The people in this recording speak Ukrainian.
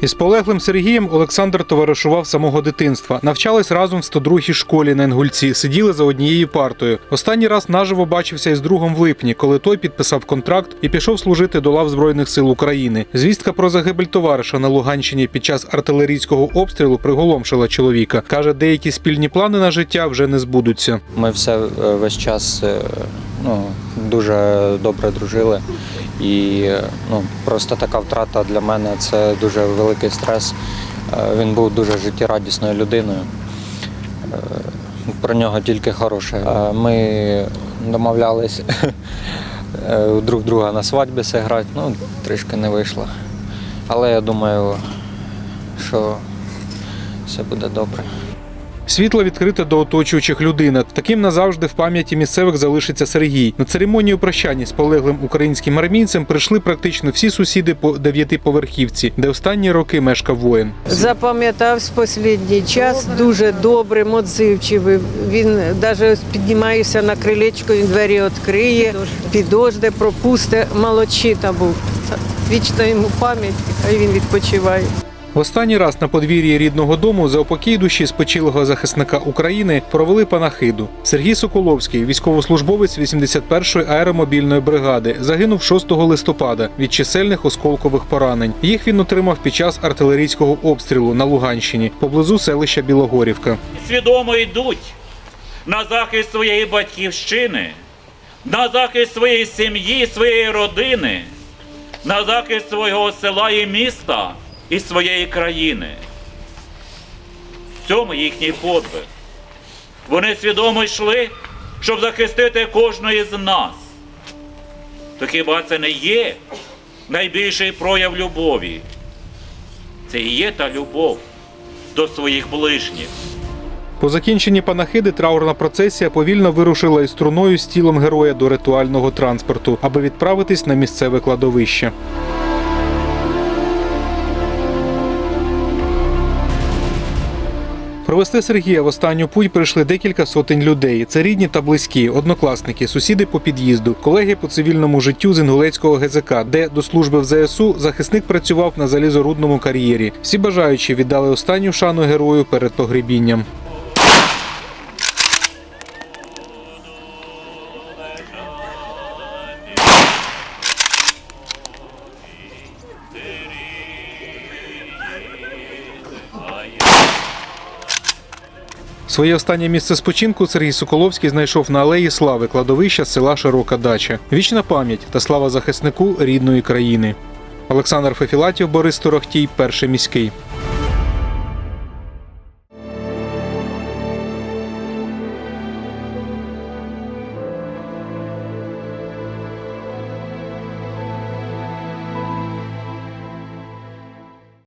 Із полеглим Сергієм Олександр товаришував самого дитинства. Навчались разом в 102-й школі на Інгульці, сиділи за однією партою. Останній раз наживо бачився із другом в липні, коли той підписав контракт і пішов служити до лав Збройних сил України. Звістка про загибель товариша на Луганщині під час артилерійського обстрілу приголомшила чоловіка. каже, деякі спільні плани на життя вже не збудуться. Ми все е, весь час е, ну, дуже добре дружили. І ну, просто така втрата для мене це дуже великий стрес. Е, Він був дуже життєрадісною людиною. Е, Про нього тільки хороше. Е, Ми домовлялись друг друга на свадьбі зіграти, ну, трішки не вийшло. Але я думаю, що все буде добре. Світло відкрите до оточуючих людина. Таким назавжди в пам'яті місцевих залишиться Сергій. На церемонію прощання з полеглим українським армійцем прийшли практично всі сусіди по дев'ятиповерхівці, де останні роки мешкав воїн. Запам'ятався останній час, дуже добрим, отзивчивий. Він навіть піднімається на крилечко, він двері відкриє, підожде, пропусте. Молодчина був. Вічна йому пам'ять, хай він відпочиває. Останній раз на подвір'ї рідного дому за упокій душі спочилого захисника України провели панахиду. Сергій Соколовський, військовослужбовець 81-ї аеромобільної бригади, загинув 6 листопада від чисельних осколкових поранень. Їх він отримав під час артилерійського обстрілу на Луганщині поблизу селища Білогорівка. свідомо йдуть на захист своєї батьківщини, на захист своєї сім'ї, своєї родини, на захист свого села і міста і своєї країни. В цьому їхній подвиг. Вони свідомо йшли, щоб захистити кожного з нас. То хіба це не є найбільший прояв любові? Це і є та любов до своїх ближніх. По закінченні панахиди траурна процесія повільно вирушила із труною з тілом героя до ритуального транспорту, аби відправитись на місцеве кладовище. Провести Сергія в останню путь прийшли декілька сотень людей. Це рідні та близькі, однокласники, сусіди по під'їзду, колеги по цивільному життю з Інгулецького ГЗК, де до служби в ЗСУ захисник працював на залізорудному кар'єрі. Всі бажаючі віддали останню шану герою перед погребінням. Своє останнє місце спочинку Сергій Соколовський знайшов на алеї слави кладовища села Широка Дача. Вічна пам'ять та слава захиснику рідної країни. Олександр Фефілатів, Борис Торохтій, перший міський.